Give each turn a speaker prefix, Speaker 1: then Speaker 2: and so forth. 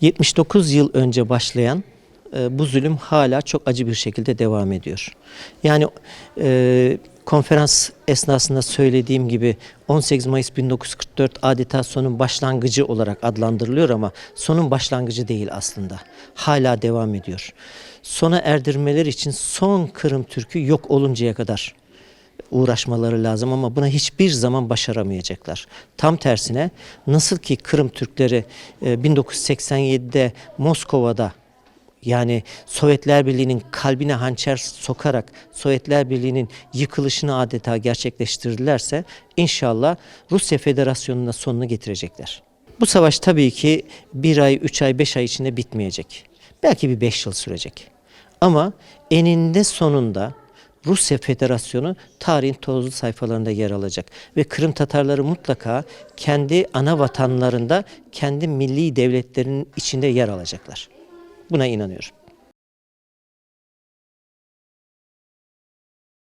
Speaker 1: 79 yıl önce başlayan e, bu zulüm hala çok acı bir şekilde devam ediyor. Yani e, konferans esnasında söylediğim gibi 18 Mayıs 1944 adeta sonun başlangıcı olarak adlandırılıyor ama sonun başlangıcı değil aslında. Hala devam ediyor. Sona erdirmeler için son Kırım Türk'ü yok oluncaya kadar uğraşmaları lazım ama buna hiçbir zaman başaramayacaklar. Tam tersine nasıl ki Kırım Türkleri e, 1987'de Moskova'da yani Sovyetler Birliği'nin kalbine hançer sokarak Sovyetler Birliği'nin yıkılışını adeta gerçekleştirdilerse inşallah Rusya Federasyonu'na sonunu getirecekler. Bu savaş tabii ki bir ay, üç ay, beş ay içinde bitmeyecek. Belki bir beş yıl sürecek. Ama eninde sonunda Rusya Federasyonu tarihin tozlu sayfalarında yer alacak. Ve Kırım Tatarları mutlaka kendi ana vatanlarında, kendi milli devletlerinin içinde yer alacaklar. Buna inanıyorum.